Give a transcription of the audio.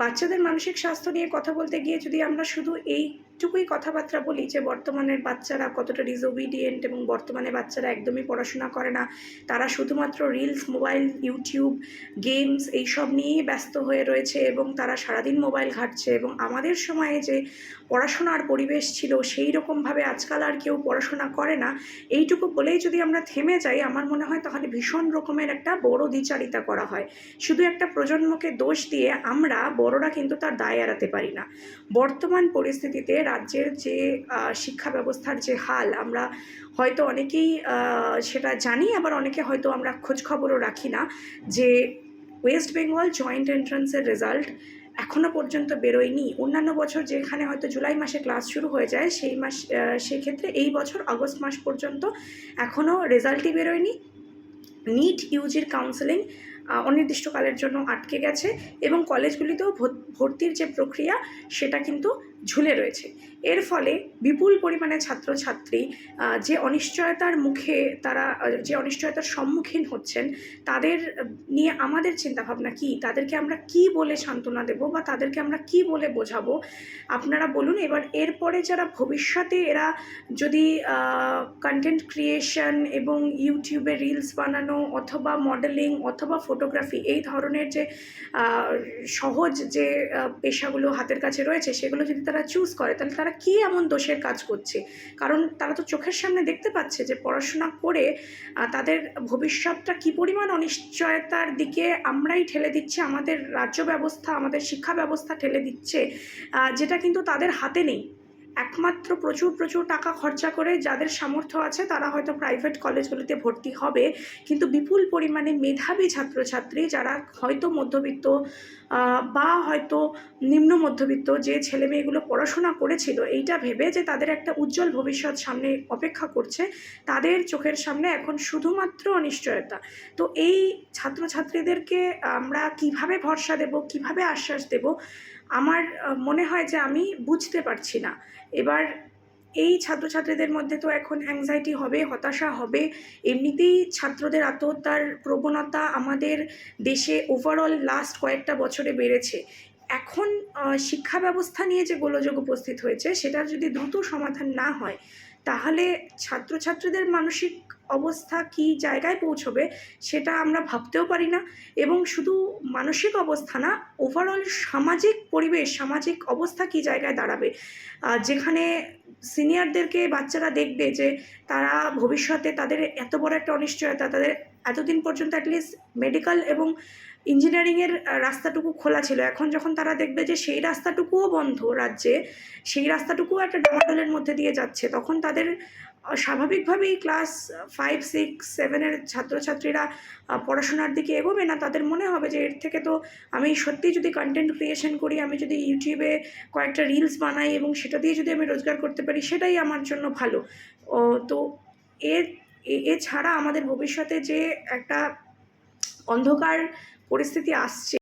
বাচ্চাদের মানসিক স্বাস্থ্য নিয়ে কথা বলতে গিয়ে যদি আমরা শুধু এইটুকুই কথাবার্তা বলি যে বর্তমানের বাচ্চারা কতটা ডিসওবিডিয়েন্ট এবং বর্তমানে বাচ্চারা একদমই পড়াশোনা করে না। তারা শুধুমাত্র রিলস মোবাইল ইউটিউব গেমস এইসব নিয়েই ব্যস্ত হয়ে রয়েছে এবং তারা সারাদিন মোবাইল ঘাঁটছে এবং আমাদের সময়ে যে পড়াশোনার পরিবেশ ছিল সেই রকমভাবে আজকাল আর কেউ পড়াশোনা করে না। এইটুকু বলেই যদি আমরা থেমে যাই, আমার মনে হয় তাহলে ভীষণ রকমের একটা বড় দ্বিচারিতা করা হয়। শুধু একটা প্রজন্মকে দোষ দিয়ে আমরা বড়রা কিন্তু তার দায় এড়াতে পারি না। বর্তমান পরিস্থিতিতে রাজ্যের যে শিক্ষা ব্যবস্থার যে হাল, আমরা হয়তো অনেকেই সেটা জানি, আবার অনেকে হয়তো আমরা খোঁজখবরও রাখি না যে ওয়েস্ট বেঙ্গল জয়েন্ট এন্ট্রান্সের রেজাল্ট এখনও পর্যন্ত বেরোয়নি। অন্যান্য বছর যেখানে হয়তো জুলাই মাসে ক্লাস শুরু হয়ে যায়, সেই মাস সেক্ষেত্রে এই বছর আগস্ট মাস পর্যন্ত এখনও রেজাল্টই বেরোয়নি। নিট ইউজির কাউন্সেলিং অনির্দিষ্টকালের জন্য আটকে গেছে এবং কলেজগুলিতেও ভর্তির যে প্রক্রিয়া, সেটা কিন্তু ঝুলে রয়েছে। এর ফলে বিপুল পরিমাণে ছাত্রছাত্রী যে অনিশ্চয়তার মুখে তারা যে অনিশ্চয়তার সম্মুখীন হচ্ছেন, তাদের নিয়ে আমাদের চিন্তাভাবনা কি? তাদেরকে আমরা কি বলে সান্ত্বনা দেব বা তাদেরকে আমরা কি বলে বোঝাবো? আপনারা বলুন, এবার এরপরে যারা ভবিষ্যতে এরা যদি কন্টেন্ট ক্রিয়েশন এবং ইউটিউবে রিলস বানানো অথবা মডেলিং অথবা ফটোগ্রাফি এই ধরনের যে সহজ যে পেশাগুলো হাতের কাছে রয়েছে, সেগুলো যদি তারা চুজ করে, তাহলে তারা কী এমন দোষের কাজ করছে? কারণ তারা তো চোখের সামনে দেখতে পাচ্ছে যে পড়াশোনা করে তাদের ভবিষ্যৎটা কী পরিমাণ অনিশ্চয়তার দিকে আমরাই ঠেলে দিচ্ছি, আমাদের রাজ্য ব্যবস্থা, আমাদের শিক্ষা ব্যবস্থা ঠেলে দিচ্ছে যেটা কিন্তু তাদের হাতে নেই। একমাত্র প্রচুর প্রচুর টাকা খরচা করে যাদের সামর্থ্য আছে তারা হয়তো প্রাইভেট কলেজগুলিতে ভর্তি হবে। কিন্তু বিপুল পরিমাণে মেধাবী ছাত্রছাত্রী যারা হয়তো মধ্যবিত্ত বা হয়তো নিম্ন মধ্যবিত্ত যে ছেলে মেয়েগুলো পড়াশোনা করেছিল, এইটা ভেবে যে তাদের একটা উজ্জ্বল ভবিষ্যৎ সামনে অপেক্ষা করছে, তাদের চোখের সামনে এখন শুধুমাত্র অনিশ্চয়তা। তো এই ছাত্রছাত্রীদেরকে আমরা কীভাবে ভরসা দেব, কীভাবে আশ্বাস দেব আমার মনে হয় যে আমি বুঝতে পারছি না। এবার এই ছাত্রছাত্রীদের মধ্যে তো এখন অ্যাংজাইটি হবে, হতাশা হবে। এমনিতেই ছাত্রদের আত্মহত্যার প্রবণতা আমাদের দেশে ওভারঅল লাস্ট কয়েকটা বছরে বেড়েছে। এখন শিক্ষা ব্যবস্থা নিয়ে যে গোলযোগ উপস্থিত হয়েছে, সেটার যদি দ্রুত সমাধান না হয় তাহলে ছাত্রছাত্রীদের মানসিক অবস্থা কি জায়গায় পৌঁছবে সেটা আমরা ভাবতেও পারি না। এবং শুধু মানসিক অবস্থা না ওভারঅল সামাজিক পরিবেশ, সামাজিক অবস্থা কি জায়গায় দাঁড়াবে? যেখানে সিনিয়রদেরকে বাচ্চারা দেখবে যে তারা ভবিষ্যতে তাদের এত বড় একটা অনিশ্চয়তা, তাদের এতদিন পর্যন্ত অ্যাটলিস্ট মেডিকেল এবং ইঞ্জিনিয়ারিংয়ের রাস্তাটুকু খোলা ছিল। এখন যখন তারা দেখবে যে সেই রাস্তাটুকুও বন্ধ রাজ্যে, সেই রাস্তাটুকুও একটা ডামাডোলের মধ্যে দিয়ে যাচ্ছে, তখন তাদের স্বাভাবিকভাবেই ক্লাস ফাইভ সিক্স সেভেনের ছাত্রছাত্রীরা পড়াশোনার দিকে এগোবে না, তাদের মনে হবে যে এর থেকে তো আমি সত্যি যদি কন্টেন্ট ক্রিয়েশন করি, আমি যদি ইউটিউবে কয়েকটা রিলস বানাই এবং সেটা দিয়ে যদি আমি রোজগার করতে পারি, সেটাই আমার জন্য ভালো। তো এর এছাড়া আমাদের ভবিষ্যতে যে একটা অন্ধকার পরিস্থিতি আসছে